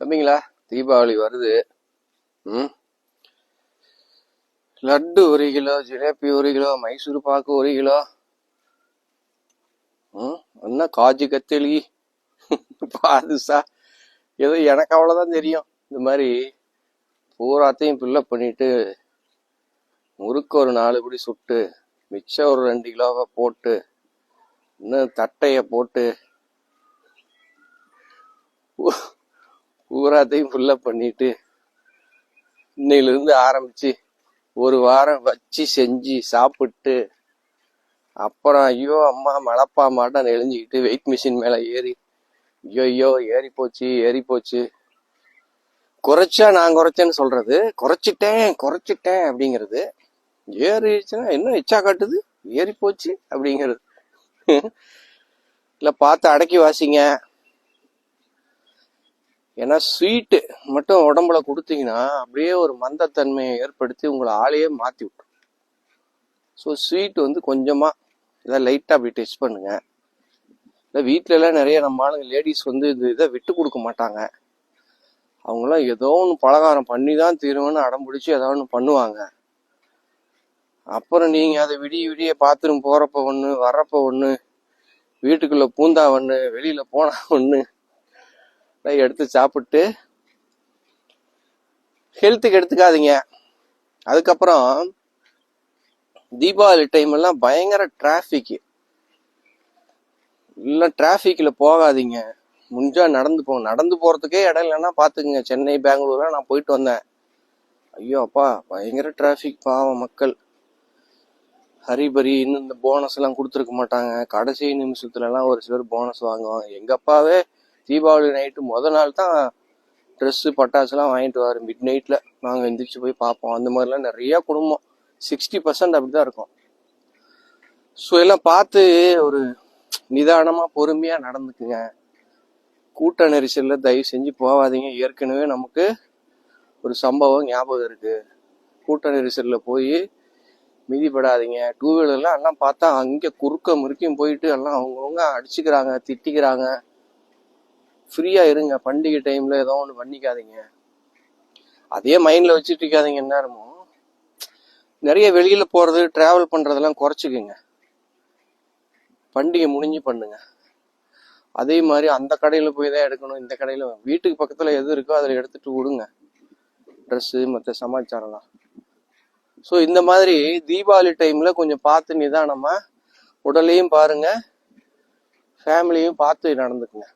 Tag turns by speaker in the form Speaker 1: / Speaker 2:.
Speaker 1: தம்பிங்களா தீபாவளி வருது. ம்? லட்டு ஒரு கிலோ ஜிலேபி ஒரு கிலோ மைசூர் பாக்கு ஒரு கிலோ. ம்? என்ன காஜு கத்தலி? பாதுசா ஏதோ எனக்கு அவ்வளோதான் தெரியும். இந்த மாதிரி பூராத்தையும் ஃபில்லப் பண்ணிட்டு முறுக்கு ஒரு நாலு படி சுட்டு மிச்சம் ஒரு ரெண்டு கிலோவை போட்டு இன்னும் தட்டையை போட்டு பூராத்தையும் ஃபுல்லாக பண்ணிட்டு இன்னையிலிருந்து ஆரம்பிச்சு ஒரு வாரம் வச்சு செஞ்சு சாப்பிட்டு அப்புறம் ஐயோ அம்மா மழப்பா மாட்டம் நெளிஞ்சுக்கிட்டு வெயிட் மிஷின் மேலே ஏறி ஐயோ ஐயோ ஏறி போச்சு ஏறி போச்சு. குறைச்சா நான் குறைச்சேன்னு சொல்றது குறைச்சிட்டேன் குறைச்சிட்டேன் அப்படிங்கிறது ஏறிடுச்சுன்னா என்ன எச்சா காட்டுது? ஏறி போச்சு அப்படிங்கிறது. இல்லை பார்த்து அடக்கி வாசிங்க. ஏன்னா ஸ்வீட்டு மட்டும் உடம்புல கொடுத்தீங்கன்னா அப்படியே ஒரு மந்தத்தன்மையை ஏற்படுத்தி உங்களை ஆளையே மாற்றி விட்டுரும். ஸோ ஸ்வீட் வந்து கொஞ்சமாக இதை லைட்டாக அப்படி டெஸ்ட் பண்ணுங்கள் இல்லை வீட்டிலலாம் நிறைய நம்ம ஆளுங்க லேடிஸ் வந்து இது இதை விட்டு கொடுக்க மாட்டாங்க. அவங்களாம் ஏதோ ஒன்று பலகாரம் பண்ணி தான் தீருவேன்னு அடம் பிடிச்சி ஏதோ ஒன்று பண்ணுவாங்க. அப்புறம் நீங்கள் அதை விடிய விடிய பாத்ரூம் போகிறப்ப ஒன்று வர்றப்ப ஒன்று வீட்டுக்குள்ளே பூந்தா ஒன்று வெளியில் போனால் ஒன்று எடுத்து சாப்பிட்டு ஹெல்த்துக்கு எடுத்துக்காதீங்க. அதுக்கப்புறம் தீபாவளி டைம் எல்லாம் பயங்கர டிராஃபிக் இல்லை டிராஃபிக்கில் போகாதீங்க. முடிஞ்சா நடந்து போங்க. நடந்து போகிறதுக்கே இடம் இல்லைன்னா பார்த்துக்குங்க. சென்னை பெங்களூர்லாம் நான் போயிட்டு வந்தேன். ஐயோ அப்பா பயங்கர டிராஃபிக் பாவம் மக்கள். ஹரிபரி இன்னும் இந்த போனஸ் எல்லாம் கொடுத்துருக்க மாட்டாங்க. கடைசி நிமிஷத்துலலாம் ஒரு சிலர் போனஸ் வாங்குவாங்க. எங்கள் அப்பாவே தீபாவளி நைட்டு முத நாள் தான் ட்ரெஸ்ஸு பட்டாசுலாம் வாங்கிட்டு வர மிட் நைட்டில் நாங்கள் எந்திரிச்சு போய் பார்ப்போம். அந்த மாதிரிலாம் நிறையா குடும்பம். சிக்ஸ்டி பர்சன்ட் அப்படிதான் இருக்கும். ஸோ எல்லாம் பார்த்து ஒரு நிதானமாக பொறுமையாக நடந்துக்குங்க. கூட்ட நெரிசலில் தயவு செஞ்சு போகாதீங்க. ஏற்கனவே நமக்கு ஒரு சம்பவம் ஞாபகம் இருக்குது கூட்ட நெரிசலில் போய் மிதிப்படாதீங்க. டூ வீலர்லாம் எல்லாம் பார்த்தா அங்கே குறுக்க முறுக்கையும் போயிட்டு எல்லாம் அவங்கவுங்க அடிச்சுக்கிறாங்க திட்டிக்கிறாங்க. ஃப்ரீயா இருங்க. பண்டிகை டைம்ல ஏதோ ஒன்று பண்ணிக்காதீங்க. அதே மைண்ட்ல வச்சுட்டு இருக்காதீங்க. நேரமும் நிறைய வெளியில போறது டிராவல் பண்றதெல்லாம் குறைச்சிக்குங்க. பண்டிகை முடிஞ்சு பண்ணுங்க. அதே மாதிரி அந்த கடையில போய் தான் எடுக்கணும். இந்த கடையில வீட்டுக்கு பக்கத்துல எது இருக்கோ அதில் எடுத்துட்டு விடுங்க. ட்ரெஸ்ஸு மற்ற சமாச்சாரம்லாம். ஸோ இந்த மாதிரி தீபாவளி டைம்ல கொஞ்சம் பார்த்து நிதானமா உடலையும் பாருங்க. ஃபேமிலியும் பார்த்து நடந்துக்குங்க.